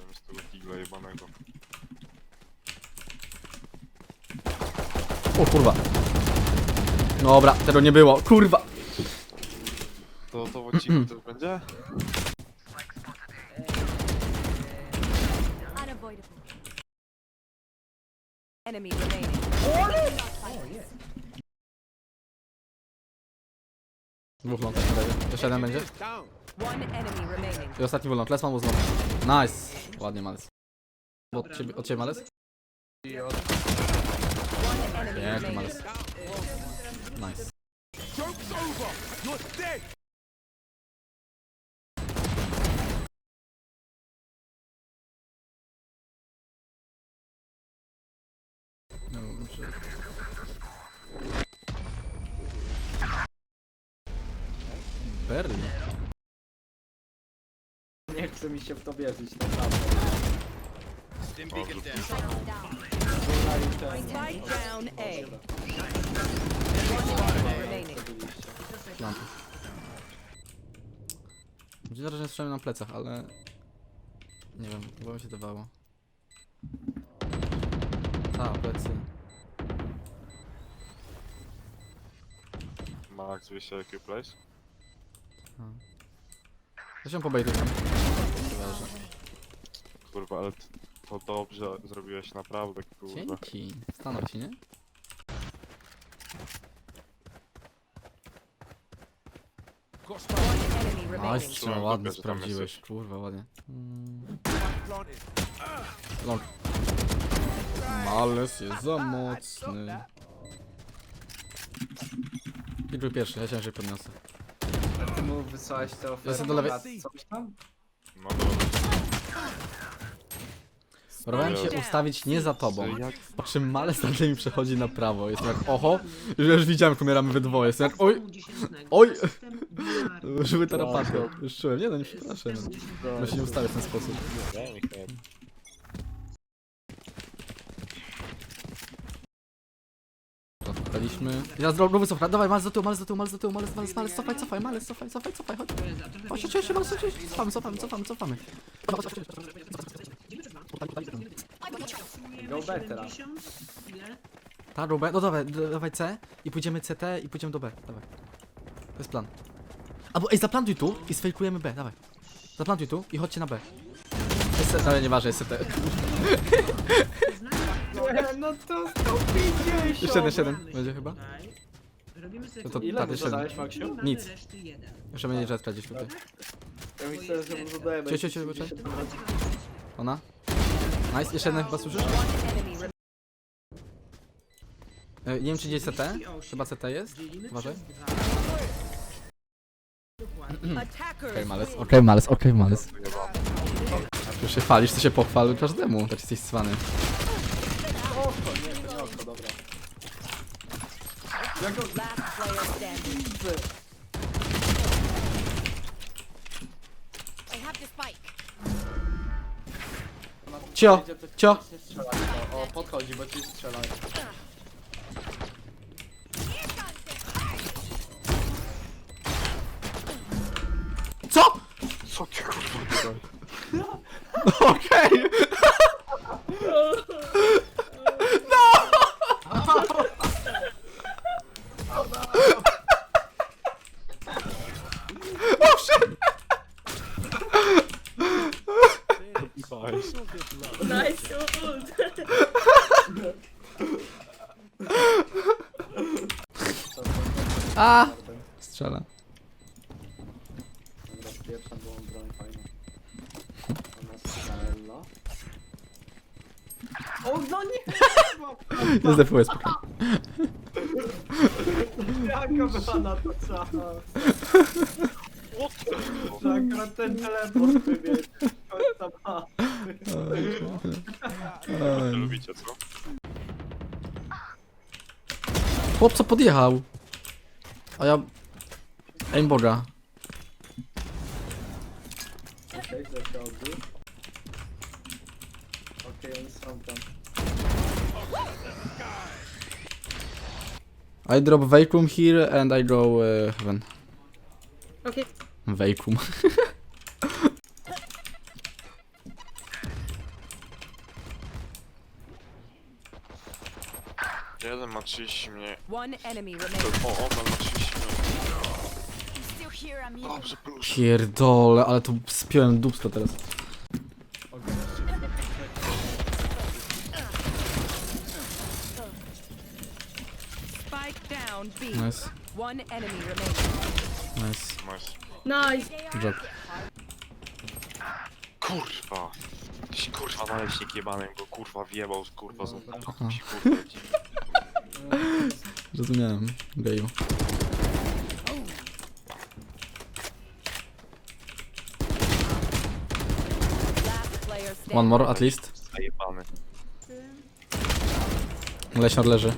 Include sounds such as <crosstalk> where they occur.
Zamiast tego digla jebanego. O kurwa. Dobra, tego nie było. Kurwa. To to w odcinku też będzie? Unavoidable. Enemy remaining. Dwóch ląd tak będzie. Jeszcze jeden będzie. One enemy remaining. I ostatni wulnął. Lesman był znowu. Nice. Ładnie, Males. Od ciebie, od ciebie Males? One enemy Piękny remaining. Males. Nice. Dobrze. Berlin. Nie chce mi się w to wierzyć, naprawdę. Spike down A. One enemy remaining. Lampy. Dzień dobry, że strzelają na plecach, ale... Nie wiem, chyba mi się dawało. A, plecy. Max, wiesz się jaki place? Ja się pobejdę tam. Leży. Kurwa, ale t- to dobrze zrobiłeś naprawdę, kurwa. Dzięki. Stanął ci, nie? One enemy remaining. strzał ładnie dupę, że tam sprawdziłeś. jesteś. Kurwa, ładnie. Mm. Long. Males jest za mocny. I był pierwszy, ja ciężej podniosę. Ty mu wysłałeś te oferty Jestem do lewej. na coś tam? No dobra. Próbowałem się ustawić nie za tobą. Jak Po czym Males nagle mi przechodzi na prawo. Jestem jak, oho, już, widziałem, jak umieramy we dwoje. Jestem jak, oj, oj. Żyły tarapaty. Już czułem, nie no, nie przepraszam. No się nie ustawię w ten sposób. Daliśmy. I teraz drogą cofra. Dawaj, Males do tyłu, Males do tyłu, Males do tyłu, Males, cofaj, cofaj, Males, cofaj, cofaj, cofaj, chodź. Chodź, chodź, chodź, chodź, chodź. Cofamy, cofamy, cofamy, cofamy. Go B teraz. Ta, do B, no dawaj, dawaj C i pójdziemy CT i pójdziemy do B, dawaj. To jest plan. Albo ej, zaplantuj tu i sfejkujemy B, dawaj. Zaplantuj tu i chodźcie na B. Jest ale nieważne, jest CT. <laughs> No to 150! Jeszcze jeden, jeszcze jeden będzie chyba. Robimy sobie No to Ile tak, mu jeszcze jeden. Nic. reszty jeden. Jeszcze będzie jetka gdzieś tutaj. Ja myślę, że mu dodajemy. Cio, cio, cio, cio. Ona? Nice, jeszcze jeden chyba słyszysz? E, nie wiem czy gdzieś CT? Chyba CT jest? Dzielimy Uważaj. przez dwa. Dokładnie. Attackers Okej, Males, okej, Males, okej, Males. Już się chwalisz, to się pochwal każdemu. Tak jesteś cwany. Oko, nie, to nie oko, dobra. Last player standing. I have the spike. Cio, Idzie, to ci cio. nie strzela, O, o, podchodzi, bo ci strzela. Co? Co ty kurwa <laughs> Okej! Nice ult! A! Strzela. Dobra, pierwsza była broń fajna. Ona strzela. O, no nie! Jest DPS spokojnie. Jaka była na to czas? Że akurat ten teleport wybiegł. Końca ma. Wy lubicie, co? Chłop co podjechał. A ja... Aimboga. Okej, okay, się odbił. Okej, oni są tam. I drop vacuum here and I go uh, heaven. Okej. Vacuum. <laughs> ma 30 mniej. One enemy remaining. O, on ma 30 mniej. Still here, amigo. Dobrze, plus. Pierdole, ale tu spiąłem dupsko teraz. Spike down B. Nice, One enemy remaining. nice. Nice. Nice. Job. Kurwa. Jakiś kurwa naleśnik jebany go kurwa wjebał kurwa z Aha. ci Zrozumiałem, geju. One more at least. Zajebany. Lesior leży.